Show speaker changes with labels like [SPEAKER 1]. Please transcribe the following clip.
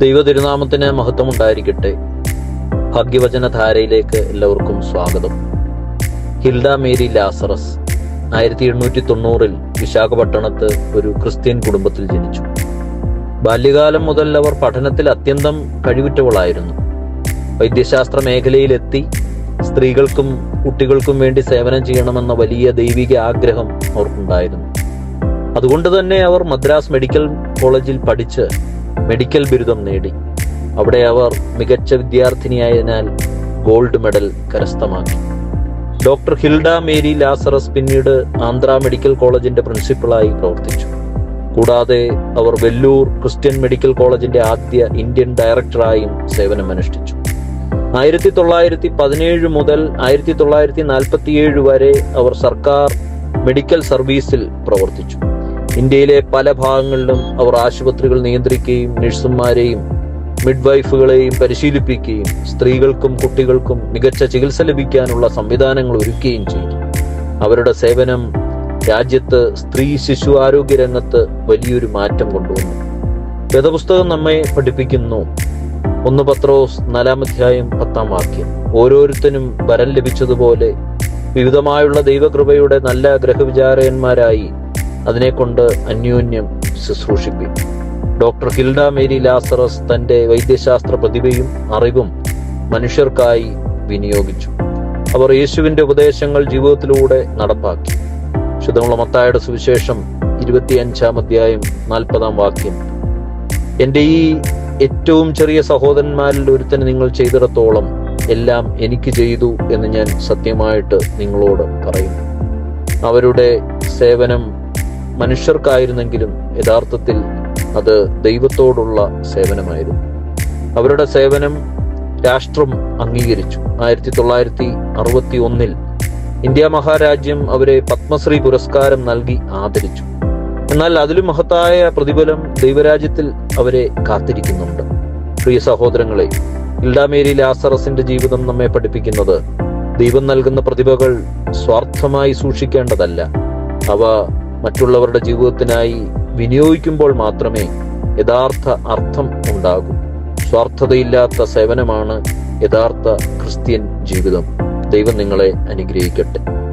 [SPEAKER 1] ദൈവ തിരുനാമത്തിന് മഹത്വം ഉണ്ടായിരിക്കട്ടെ ഭാഗ്യവചന ധാരയിലേക്ക് എല്ലാവർക്കും സ്വാഗതം. ഹിൽഡ മേരി ലാസറസ് ആയിരത്തി എണ്ണൂറ്റി തൊണ്ണൂറിൽ വിശാഖപട്ടണത്ത് ഒരു ക്രിസ്ത്യൻ കുടുംബത്തിൽ ജനിച്ചു. ബാല്യകാലം മുതൽ അവർ പഠനത്തിൽ അത്യന്തം കഴിവുറ്റവളായിരുന്നു. വൈദ്യശാസ്ത്ര മേഖലയിലെത്തി സ്ത്രീകൾക്കും കുട്ടികൾക്കും വേണ്ടി സേവനം ചെയ്യണമെന്ന വലിയ ദൈവിക ആഗ്രഹം അവർക്കുണ്ടായിരുന്നു. അതുകൊണ്ട് തന്നെ അവർ മദ്രാസ് മെഡിക്കൽ കോളേജിൽ പഠിച്ച് മെഡിക്കൽ ബിരുദം നേടി. അവിടെ അവർ മികച്ച വിദ്യാർത്ഥിനിയായതിനാൽ ഗോൾഡ് മെഡൽ കരസ്ഥമാക്കി. ഡോക്ടർ ഹിൽഡ മേരി ലാസറസ് പിന്നീട് ആന്ധ്ര മെഡിക്കൽ കോളേജിന്റെ പ്രിൻസിപ്പളായി പ്രവർത്തിച്ചു. കൂടാതെ അവർ വെല്ലൂർ ക്രിസ്ത്യൻ മെഡിക്കൽ കോളേജിന്റെ ആദ്യ ഇന്ത്യൻ ഡയറക്ടറായും സേവനമനുഷ്ഠിച്ചു. ആയിരത്തി തൊള്ളായിരത്തി പതിനേഴ് മുതൽ ആയിരത്തി തൊള്ളായിരത്തി നാൽപ്പത്തിയേഴ് വരെ അവർ സർക്കാർ മെഡിക്കൽ സർവീസിൽ പ്രവർത്തിച്ചു. ഇന്ത്യയിലെ പല ഭാഗങ്ങളിലും അവർ ആശുപത്രികൾ നിയന്ത്രിക്കുകയും നഴ്സുമാരെയും മിഡ്വൈഫുകളെയും പരിശീലിപ്പിക്കുകയും സ്ത്രീകൾക്കും കുട്ടികൾക്കും മികച്ച ചികിത്സ ലഭിക്കാനുള്ള സംവിധാനങ്ങൾ ഒരുക്കുകയും ചെയ്തു. അവരുടെ സേവനം രാജ്യത്ത് സ്ത്രീ ശിശു ആരോഗ്യ രംഗത്ത് വലിയൊരു മാറ്റം കൊണ്ടുവന്നു. വേദപുസ്തകം നമ്മെ പഠിപ്പിക്കുന്നു. ഒന്ന് പത്രോസ് നാലാം അധ്യായം പത്താം വാക്യം. ഓരോരുത്തരും വരം ലഭിച്ചതുപോലെ വിവിധമായുള്ള ദൈവകൃപയുടെ നല്ല ഗ്രഹവിചാരകന്മാരായി അതിനെക്കൊണ്ട് അന്യോന്യം ശുശ്രൂഷിപ്പി. ഡോക്ടർ ഹിൽഡ മേരി ലാസറസ് തന്റെ വൈദ്യശാസ്ത്ര പ്രതിഭയും അറിവും മനുഷ്യർക്കായി വിനിയോഗിച്ചു. അവർ യേശുവിന്റെ ഉപദേശങ്ങൾ ജീവിതത്തിലൂടെ നടപ്പാക്കി. ശുദ്ധമുള്ള മത്തായുടെ സുവിശേഷം ഇരുപത്തിയഞ്ചാം അധ്യായം നാൽപ്പതാം വാക്യം. എന്റെ ഈ ഏറ്റവും ചെറിയ സഹോദരന്മാരിൽ ഒരുത്തന് നിങ്ങൾ ചെയ്തിടത്തോളം എല്ലാം എനിക്ക് ചെയ്തു എന്ന് ഞാൻ സത്യമായിട്ട് നിങ്ങളോട് പറയുന്നു. അവരുടെ സേവനം മനുഷ്യർക്കായിരുന്നെങ്കിലും യഥാർത്ഥത്തിൽ അത് ദൈവത്തോടുള്ള സേവനമായിരുന്നു. അവരുടെ സേവനം രാഷ്ട്രം അംഗീകരിച്ചു. ആയിരത്തി തൊള്ളായിരത്തി അറുപത്തി ഒന്നിൽ ഇന്ത്യ മഹാരാജ്യം അവരെ പത്മശ്രീ പുരസ്കാരം നൽകി ആദരിച്ചു. എന്നാൽ അതിലും മഹത്തായ പ്രതിഫലം ദൈവരാജ്യത്തിൽ അവരെ കാത്തിരിക്കുന്നുണ്ട്. പ്രിയ സഹോദരങ്ങളെ ഇൽഡാമേരി ലാസറസിന്റെ ജീവിതം നമ്മെ പഠിപ്പിക്കുന്നത് ദൈവം നൽകുന്ന പ്രതിഭകൾ സ്വാർത്ഥമായി സൂക്ഷിക്കേണ്ടതല്ല. അവ മറ്റുള്ളവരുടെ ജീവിതത്തിനായി വിനിയോഗിക്കുമ്പോൾ മാത്രമേ യഥാർത്ഥ അർത്ഥം ഉണ്ടാകൂ. സ്വാർത്ഥതയില്ലാത്ത സേവനമാണ് യഥാർത്ഥ ക്രിസ്ത്യൻ ജീവിതം. ദൈവം നിങ്ങളെ അനുഗ്രഹിക്കട്ടെ.